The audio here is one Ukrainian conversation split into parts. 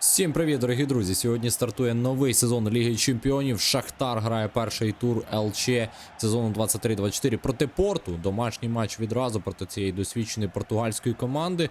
Всім привіт, дорогі друзі! Сьогодні стартує новий сезон Ліги Чемпіонів. Шахтар грає перший тур ЛЧ сезону 23-24 проти Порту. Домашній матч відразу проти цієї досвідченої португальської команди.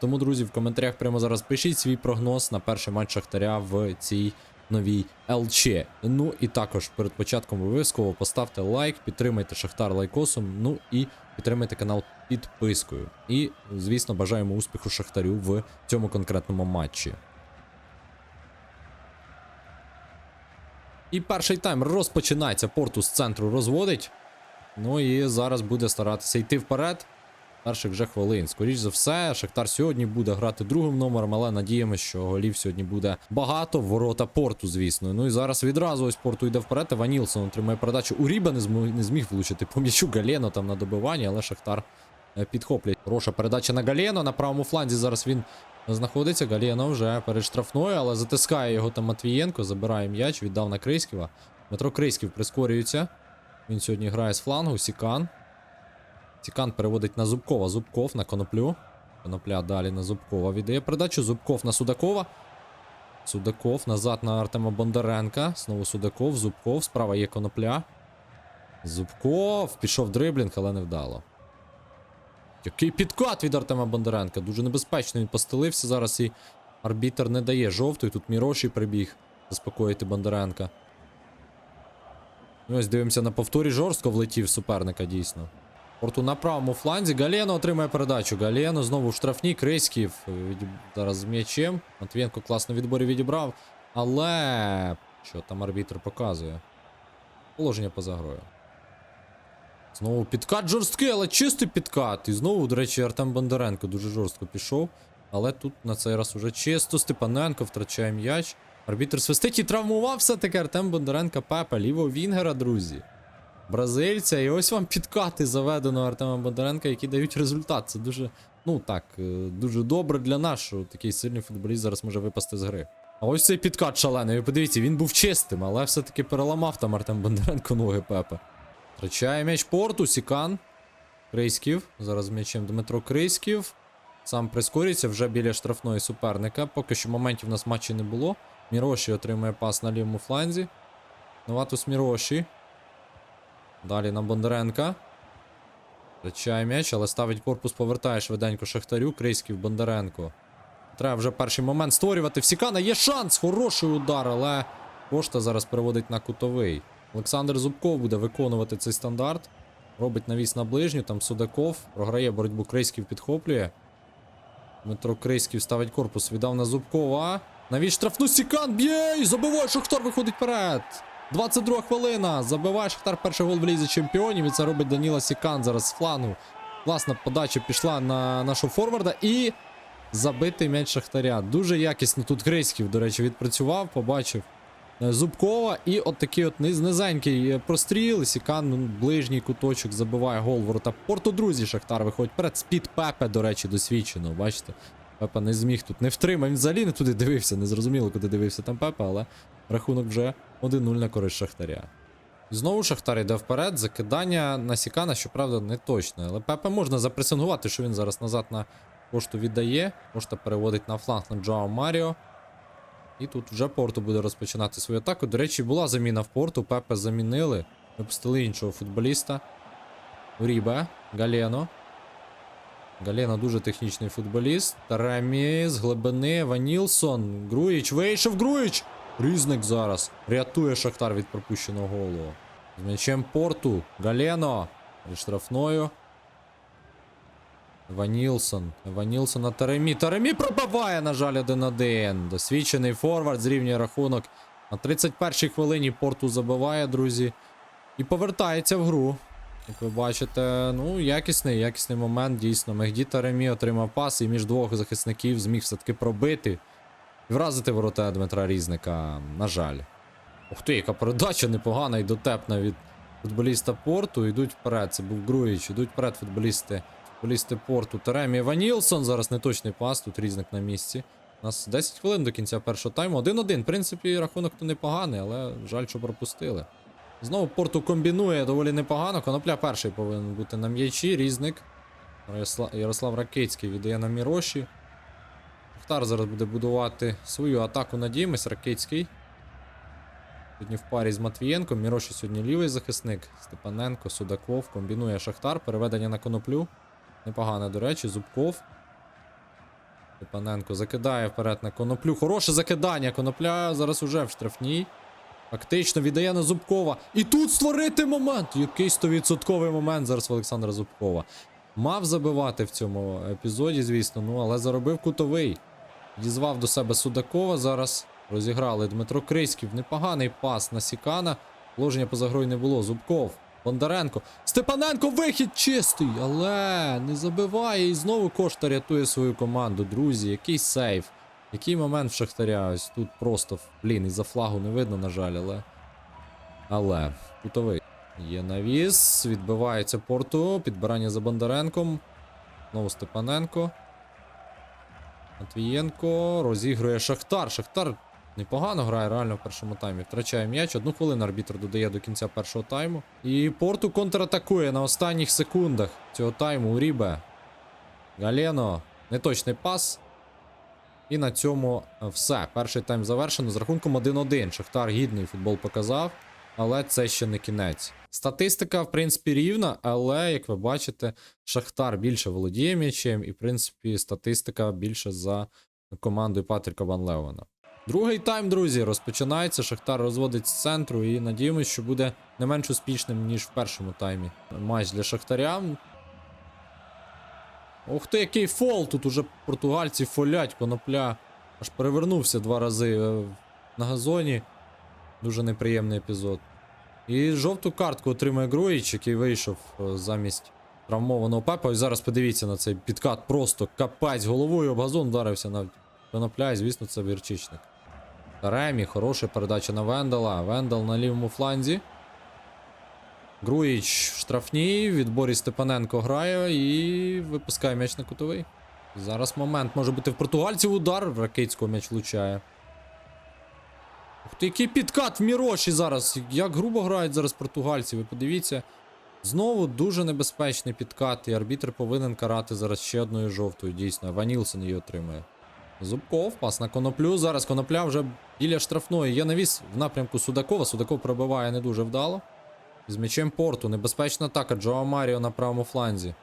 Тому, друзі, в коментарях прямо зараз пишіть свій прогноз на перший матч Шахтаря в цій новій ЛЧ. Ну і також перед початком обов'язково поставте лайк, підтримайте Шахтар лайкосом. Ну і підтримайте канал підпискою. І, звісно, бажаємо успіху Шахтарю в цьому конкретному матчі. І перший тайм розпочинається. Порту з центру розводить. Ну і зараз буде старатися йти вперед. Перших вже хвилин. Скоріш за все, Шахтар сьогодні буде грати другим номером, але надіємося, що голів сьогодні буде багато. Ворота порту, звісно. Ну і зараз відразу ось порту йде вперед. Іван Нілсон отримує передачу. У Ріба не зміг, не зміг влучити по м'ячу Галено там на добиванні, але Шахтар е, підхоплює. Хороша передача на Галено. На правому фланзі зараз він знаходиться. Галєно вже перед штрафною, але затискає його там Матвієнко, забирає м'яч, віддав на Крийськіва. Дмитро Крийськів прискорюється. Він сьогодні грає з флангу, Сікан. Сікан переводить на Зубкова. Зубков на коноплю. Конопля далі на Зубкова. Віддає передачу. Зубков на Судакова. Судаков назад на Артема Бондаренка. Знову Судаков, Зубков. Справа є конопля. Зубков. Пішов дриблінг, але не вдало. Який підкат від Артема Бондаренка. Дуже небезпечно він постелився зараз і арбітер не дає жовтої. Тут Міроші прибіг заспокоїти Бондаренка. Ну, Ось дивимося на повторі. Жорстко влетів суперника дійсно. Порту на правому фланзі. Галєно отримує передачу. Галєно знову в штрафній. Відіб... зараз з м'ячем. Матвієнко класно відборі відібрав. Але. Що там арбітр показує? Положення поза грою. Знову підкат жорсткий, але чистий підкат. І знову, до речі, Артем Бондаренко дуже жорстко пішов. Але тут на цей раз уже чисто. Степаненко втрачає м'яч. Арбітр свистить і травмував все-таки Артем Бондаренко Пепа, лівого Вінгера, друзі. Бразильця. І ось вам підкати заведено Артема Бондаренка, які дають результат. Це дуже, ну так, е, дуже добре для нас, що такий сильний футболіст зараз може випасти з гри. А ось цей підкат шалений. Ви подивіться, він був чистим, але все-таки переламав там Артем Бондаренко ноги Пепе. Втрачає м'яч порту, Сікан. Крийськів. Зараз м'ячем Дмитро Крийськів. Сам прискорюється вже біля штрафної суперника. Поки що моментів у нас матчі не було. Міроші отримує пас на лівому фланзі. Новатус Міроші. Далі на Бондаренка. Втрачає м'яч, але ставить корпус, повертає швиденько Шахтарю. Крийськів Бондаренко. Треба вже перший момент створювати. В Сікана є шанс. Хороший удар, але Кошта зараз переводить на кутовий. Олександр Зубков буде виконувати цей стандарт. Робить навіс на ближню, там Судаков. Програє боротьбу Крийськів підхоплює. Дмитро Крийськів ставить корпус, віддав на Зубкова. Навіть штрафну Сікан б'є і забиває Шахтар виходить вперед. 22 хвилина. Забиває Шахтар перший гол в лізі чемпіонів. І це робить Даніла Сікан зараз з флангу. Класна подача пішла на нашого форварда і забитий м'яч Шахтаря. Дуже якісно тут Крийськів, до речі, відпрацював, побачив. Е, Зубкова і от такий от низ- низенький е, простріл. Сікан ну, ближній куточок забиває гол ворота. Порту друзі Шахтар виходить вперед. Спід Пепе, до речі, досвідчено. Бачите? Пепе не зміг тут не втримав. Він взагалі не туди дивився, не зрозуміло, куди дивився там Пепе, але рахунок вже 1-0 на користь Шахтаря. Знову Шахтар йде вперед. Закидання на Сікана, щоправда, не точне. Але Пепе можна запресингувати, що він зараз назад на пошту віддає. Пошта переводить на фланг на Джао Маріо. І тут вже Порту буде розпочинати свою атаку. До речі, була заміна в порту. Пепе замінили. Випустили іншого футболіста. Урібе, Галено. Галено дуже технічний футболіст. Тарамі з глибини. Ванілсон. Груїч. Вийшов Груїч. Різник зараз. Рятує Шахтар від пропущеного голу. З м'ячем порту. Галено. Зі штрафною. Ванілсон. Ванілсон на Таремі. Таремі пробиває, на жаль, 1-1. Досвідчений форвард зрівнює рахунок. На 31-й хвилині порту забиває, друзі. І повертається в гру. Як ви бачите, ну, якісний, якісний момент, дійсно. Мегді Таремі отримав пас і між двох захисників зміг все-таки пробити. І вразити ворота Дмитра Різника. На жаль. Ух ти, яка передача непогана і дотепна від футболіста порту. Йдуть вперед. Це був Груїч. Йдуть вперед футболісти. Футболісти порту. Теремі Ванілсон. Зараз неточний пас. Тут різник на місці. У нас 10 хвилин до кінця першого тайму. 1-1. В принципі, рахунок то непоганий, але жаль, що пропустили. Знову порту комбінує доволі непогано. Конопля перший повинен бути на м'ячі. Різник. Ярослав Ракицький віддає на Міроші. Шахтар зараз буде будувати свою атаку. Надіємось, Ракицький. Сьогодні в парі з Матвієнком. Міроші сьогодні лівий захисник. Степаненко, Судаков. Комбінує Шахтар. Переведення на коноплю. Непогане, до речі, Зубков. Степаненко закидає вперед на коноплю. Хороше закидання. Конопля зараз уже в штрафній. Фактично віддає на Зубкова. І тут створити момент. Який 100% момент зараз в Олександра Зубкова. Мав забивати в цьому епізоді, звісно, ну але заробив кутовий. Дізвав до себе Судакова. Зараз розіграли Дмитро Криськів. Непоганий пас на Сікана. Положення поза грою не було. Зубков. Бондаренко. Степаненко вихід чистий, але не забиває. І знову Кошта рятує свою команду. Друзі, який сейв. Який момент в Шахтаря? Ось тут просто, блін, із-за флагу не видно, на жаль, але. Але, кутовий. Є навіс, відбивається порту, підбирання за Бондаренком. Знову Степаненко. Матвієнко розігрує Шахтар. Шахтар непогано грає реально в першому таймі. Втрачає м'яч. Одну хвилину арбітр додає до кінця першого тайму. І Порту контратакує на останніх секундах цього тайму. Урібе. Галено. Неточний пас. І на цьому все. Перший тайм завершено з рахунком 1-1. Шахтар гідний футбол показав, але це ще не кінець. Статистика, в принципі, рівна, але, як ви бачите, Шахтар більше володіє м'ячем, і, в принципі, статистика більше за командою Патріка Ван Леона. Другий тайм, друзі, розпочинається. Шахтар розводить з центру і надіємось, що буде не менш успішним, ніж в першому таймі. Матч для Шахтаря. Ух ти, який фол! Тут уже португальці фолять, конопля. Аж перевернувся два рази е, на газоні. Дуже неприємний епізод. І жовту картку отримує Груїч, який вийшов е, замість травмованого Пепа. І зараз подивіться на цей підкат. Просто капець головою об газон вдарився на конопля, звісно, це вірчичник. Ремі, хороша передача на Вендела. Вендел на лівому фланзі. Груїч в штрафній, відборі Степаненко грає і випускає м'яч на кутовий. Зараз момент може бути в португальців удар. Ракицького м'яч влучає. Ух ти, який підкат в Міроші зараз. Як грубо грають зараз португальці, ви подивіться. Знову дуже небезпечний підкат, і арбітр повинен карати зараз ще одною жовтою. Дійсно, Ванілсон її отримує. Зубков, пас на коноплю. Зараз конопля вже біля штрафної. Є навіс в напрямку Судакова. Судаков пробиває не дуже вдало. З м'ячем порту. Небезпечна атака. Джоа Маріо на правому фланзі.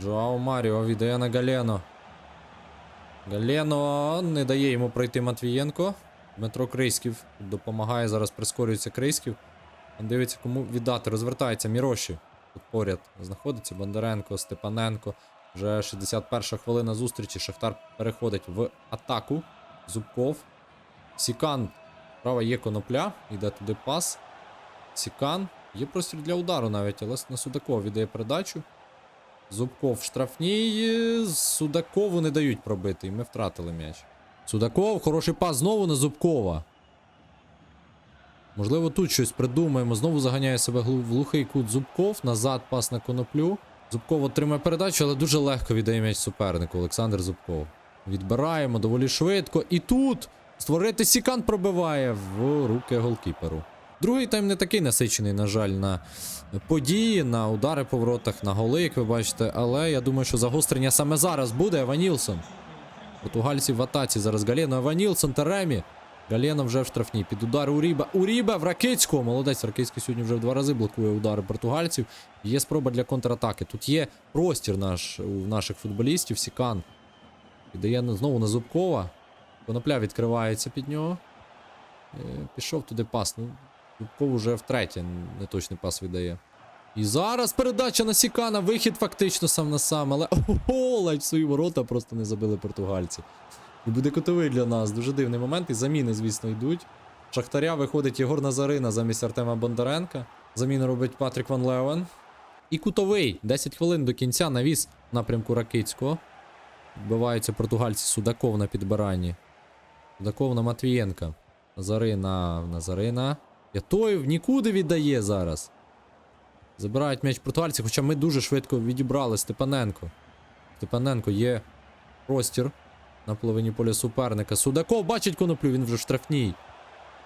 Джоао Маріо віддає на Галено. Галено не дає йому пройти Матвієнко. Дмитро Крийськів допомагає. Зараз прискорюється Крийськів. Він Дивиться, кому віддати. Розвертається Міроші. Тут поряд знаходиться Бондаренко, Степаненко. Вже 61 хвилина зустрічі. Шахтар переходить в атаку. Зубков. Сікан. Права є конопля. Йде туди пас. Сікан. Є простір для удару навіть, але на Судакова віддає передачу. Зубков в штрафній. Судакову не дають пробити, і ми втратили м'яч. Судаков, хороший пас знову на Зубкова. Можливо, тут щось придумаємо. Знову заганяє себе в глухий кут Зубков. Назад пас на коноплю. Зубков отримає передачу, але дуже легко віддає м'яч супернику. Олександр Зубков. Відбираємо доволі швидко. І тут створити Сікан пробиває в руки голкіперу. Другий тайм не такий насичений, на жаль, на події, на удари по воротах, на голи, як ви бачите. Але я думаю, що загострення саме зараз буде. Еванілсон. Португальці в атаці. Зараз Галено Еванілсон та Ремі. Вже в штрафній. Під удар Уріба. Уріба в Ракицького. Молодець. Ракицький сьогодні вже в два рази блокує удари португальців. Є спроба для контратаки. Тут є простір наш, у наших футболістів. Сікан. Віддає знову на Зубкова. Конопля відкривається під нього. Е, Пішов туди пас. Ну, Зубков уже втретє неточний пас віддає. І зараз передача на Сікана. Вихід фактично сам на сам. Але ого, ледь свої ворота просто не забили португальці. І буде котовий для нас. Дуже дивний момент. І заміни, звісно, йдуть. Шахтаря виходить Єгор Назарина замість Артема Бондаренка. Заміну робить Патрік Ван Леуен. І кутовий. 10 хвилин до кінця навіс в напрямку Ракицького. Вбиваються португальці Судаков на підбиранні. Судаков на Матвієнка. Назарина. Назарина. Ятоєв нікуди віддає зараз. Забирають м'яч португальці, хоча ми дуже швидко відібрали Степаненко. Степаненко є простір на половині поля суперника. Судаков бачить коноплю, він вже штрафній.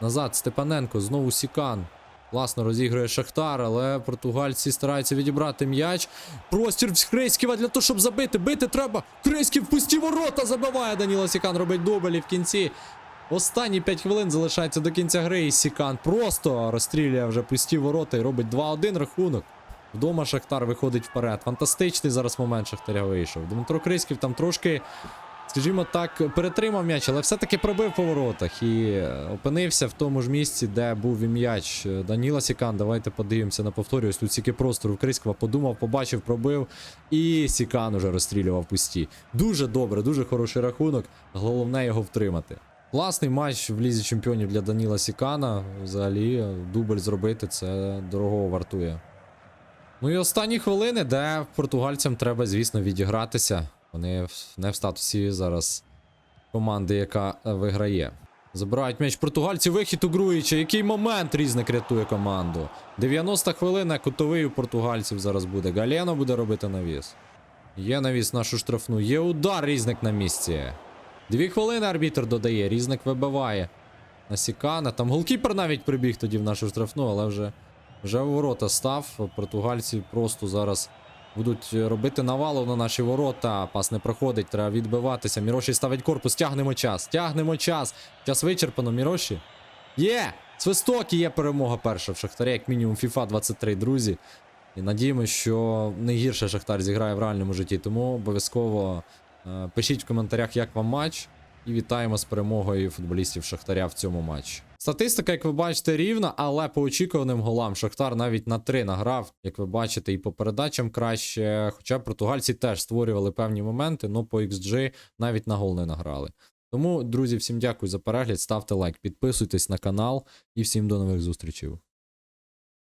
Назад Степаненко, знову Сікан. Класно розігрує Шахтар, але португальці стараються відібрати м'яч. Простір в Крейськіва для того, щоб забити. Бити треба. Крейськів пусті ворота забиває. Даніло Сікан робить дубль і в кінці. Останні 5 хвилин залишається до кінця гри. І Сікан просто розстрілює вже пусті ворота і робить 2-1 рахунок. Вдома Шахтар виходить вперед. Фантастичний зараз момент Шахтаря вийшов. Дмитро Крисків там трошки, скажімо так, перетримав м'яч, але все-таки пробив по воротах і е, опинився в тому ж місці, де був і м'яч Е, Даніла Сікан. Давайте подивимося на повторі. Ось тут стільки простору в Крискова подумав, побачив, пробив. І Сікан уже розстрілював пусті. Дуже добре, дуже хороший рахунок. Головне його втримати. Класний матч в лізі чемпіонів для Даніла Сікана. Взагалі, е, дубль зробити це дорого вартує. Ну і останні хвилини, де португальцям треба, звісно, відігратися. Вони не в статусі зараз команди, яка е, виграє. Забирають м'яч португальці, вихід у Груїча. Який момент різник рятує команду. 90 хвилина, кутовий у португальців зараз буде. Галено буде робити навіс. Є навіс нашу штрафну. Є удар, різник на місці. Дві хвилини арбітр додає, різник вибиває. На Сікана. Там голкіпер навіть прибіг тоді в нашу штрафну, але вже, вже у ворота став. Португальці просто зараз будуть робити навалу на наші ворота. Пас не проходить, треба відбиватися. Міроші ставить корпус. Тягнемо час. Тягнемо час. Час вичерпано, Міроші. Є! Свисток і є перемога перша в Шахтарі, як мінімум FIFA 23, друзі. І надіємося, що не гірше Шахтар зіграє в реальному житті. Тому обов'язково е, пишіть в коментарях, як вам матч. І вітаємо з перемогою футболістів Шахтаря в цьому матчі. Статистика, як ви бачите, рівна, але по очікуваним голам Шахтар навіть на 3 награв, як ви бачите, і по передачам краще. Хоча португальці теж створювали певні моменти, але по XG навіть на гол не награли. Тому, друзі, всім дякую за перегляд. Ставте лайк, підписуйтесь на канал і всім до нових зустрічей.